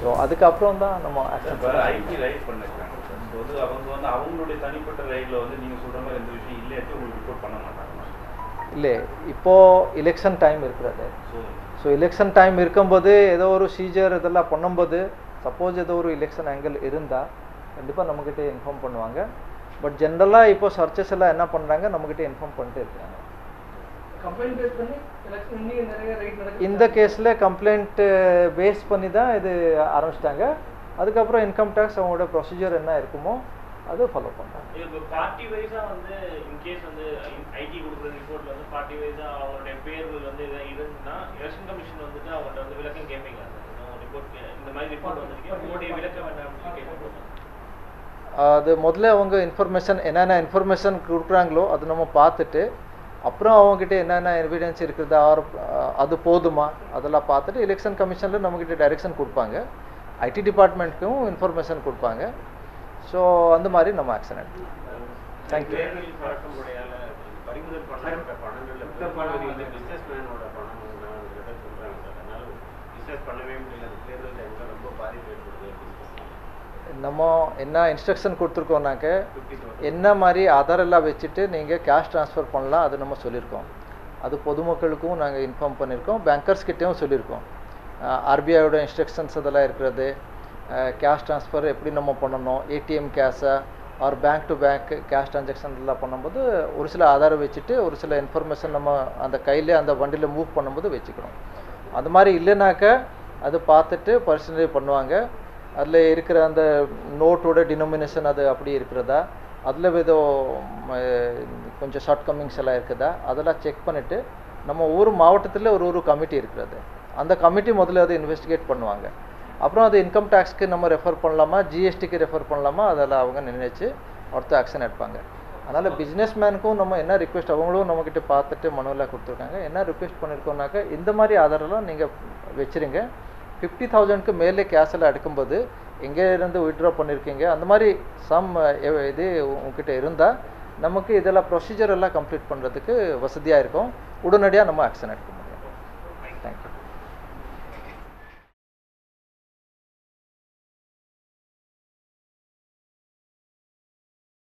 So அதுக்கப்புறம் தான் நம்ம ஐடி ரைட் பண்ணிருக்காங்க. வந்து அவங்க வந்து அவங்களுடைய தனிப்பட்ட ரைடில் வந்து நீங்கள் சொல்கிற மாதிரி எந்த விஷயம் இல்லையாச்சும் உங்களுக்கு ரிப்போர்ட் பண்ண மாட்டாங்க. இல்லை இப்போது எலெக்ஷன் டைம் இருக்கிறது. ஸோ ஸோ எலெக்ஷன் டைம் இருக்கும்போது ஏதோ ஒரு சீஜர் இதெல்லாம் பண்ணும்போது சப்போஸ் ஏதோ ஒரு எலெக்ஷன் ஆங்கிள் இருந்தால் கண்டிப்பாக நம்மக்கிட்ட இன்ஃபார்ம் பண்ணுவாங்க. பட் ஜென்ரலாக இப்போ சர்ச்சஸ் எல்லாம் என்ன பண்ணுறாங்க நம்மக்கிட்ட இன்ஃபார்ம் பண்ணிட்டு இருக்காங்க இந்த கேஸில் கம்ப்ளைண்ட் பேஸ் பண்ணி தான் இது ஆரம்பிச்சிட்டாங்க. அதுக்கப்புறம் இன்கம் டேக்ஸ் அவங்களோட ப்ரொசீஜர் என்ன இருக்குமோ அதை ஃபாலோ பண்ணுறாங்க இது இப்போ பார்ட்டி வைஸா வந்து இன்கேஸ் வந்து ஐடி கொடுக்குற ரிப்போர்ட்ல வந்து பார்ட்டி வைஸா அவங்களுடைய பேர்கள் வந்து எதாவது இருந்துன்னா எலெக்ஷன் கமிஷன் வந்துட்டு அவங்கள்ட்ட வந்து விளக்கம் கேட்பீங்க ரிப்போர்ட் இந்த மாதிரி ரிப்போர்ட் வந்திருக்கு. உங்களுடைய விளக்கம் என்ன அப்படின்னு கேட்கணும் அது முதல்ல அவங்க இன்ஃபர்மேஷன் என்னென்ன இன்ஃபர்மேஷன் கொடுக்குறாங்களோ அது நம்ம பார்த்துட்டு அப்புறம் அவங்ககிட்ட என்னென்ன எவிடன்ஸ் இருக்குதா ஆர் அது போதுமா? அதெல்லாம் பார்த்துட்டு எலெக்ஷன் கமிஷனில் நம்மக்கிட்ட டைரெக்ஷன் கொடுப்பாங்க. ஐடி டிபார்ட்மெண்ட்டுக்கும் இன்ஃபர்மேஷன் கொடுப்பாங்க. ஸோ அந்த மாதிரி நம்ம ஆக்ஷன் எடுக்கலாம் தேங்க்யூ தேர்தல் பண்ணவே முடியல. டைம்ல ரொம்ப பாதிப்பு ஏற்படுது நம்ம என்ன இன்ஸ்ட்ரக்ஷன் கொடுத்துருக்கோம்னாக்க என்ன மாதிரி ஆதார் எல்லாம் வச்சுட்டு நீங்கள் கேஷ் ட்ரான்ஸ்ஃபர் பண்ணலாம் அது நம்ம சொல்லியிருக்கோம். அது பொதுமக்களுக்கும் நாங்கள் இன்ஃபார்ம் பண்ணியிருக்கோம் பேங்கர்ஸ் கிட்டேயும் சொல்லியிருக்கோம். ஆர்பிஐயோட இன்ஸ்ட்ரக்ஷன்ஸ் அதெல்லாம் இருக்கிறது. கேஷ் ட்ரான்ஸ்ஃபர் எப்படி நம்ம பண்ணணும் ATM கேஷை or bank to bank cash transaction எல்லாம் பண்ணும்போது ஒரு சில ஆதாரை வச்சுட்டு ஒரு சில இன்ஃபர்மேஷன் நம்ம அந்த கையில் அந்த வண்டியில் மூவ் பண்ணும்போது வச்சுக்கணும். அது மாதிரி இல்லைனாக்க அது பார்த்துட்டு பர்சனலி பண்ணுவாங்க. அதில் இருக்கிற அந்த நோட்டோட டினோமினேஷன் அது அப்படி இருக்கிறதா? அதில் ஏதோ கொஞ்சம் ஷார்ட் கம்மிங்ஸ் எல்லாம் இருக்குதா? அதெல்லாம் செக் பண்ணிவிட்டு நம்ம ஒவ்வொரு மாவட்டத்தில் ஒரு ஒரு கமிட்டி இருக்கிறது. அந்த கமிட்டி முதல்ல அதை இன்வெஸ்டிகேட் பண்ணுவாங்க. அப்புறம் அது இன்கம் டேக்ஸ்க்கு நம்ம ரெஃபர் பண்ணலாமா? ஜிஎஸ்டிக்கு ரெஃபர் பண்ணலாமா? அதெல்லாம் அவங்க நினைச்சு அடுத்த ஆக்ஷன் எடுப்பாங்க. அதனால் பிஸ்னஸ் மேனுக்கும் நம்ம என்ன ரிக்வெஸ்ட் அவங்களும் நம்மக்கிட்ட பார்த்துட்டு மனுவெல்லாம் கொடுத்துருக்காங்க. என்ன ரிக்வெஸ்ட் பண்ணியிருக்கோம்னாக்க இந்த மாதிரி ஆதாரெல்லாம் நீங்கள் வச்சுருங்க. ஃபிஃப்டி தௌசண்ட்க்கு மேலே கேஷில் எடுக்கும்போது எங்கே இருந்து பண்ணியிருக்கீங்க அந்த மாதிரி சம் eh, இது உங்ககிட்ட இருந்தால் நமக்கு இதெல்லாம் ப்ரொசீஜர் எல்லாம் கம்ப்ளீட் பண்ணுறதுக்கு வசதியாக இருக்கும். உடனடியாக நம்ம ஆக்ஷன் எடுக்க முடியும். தேங்க்யூ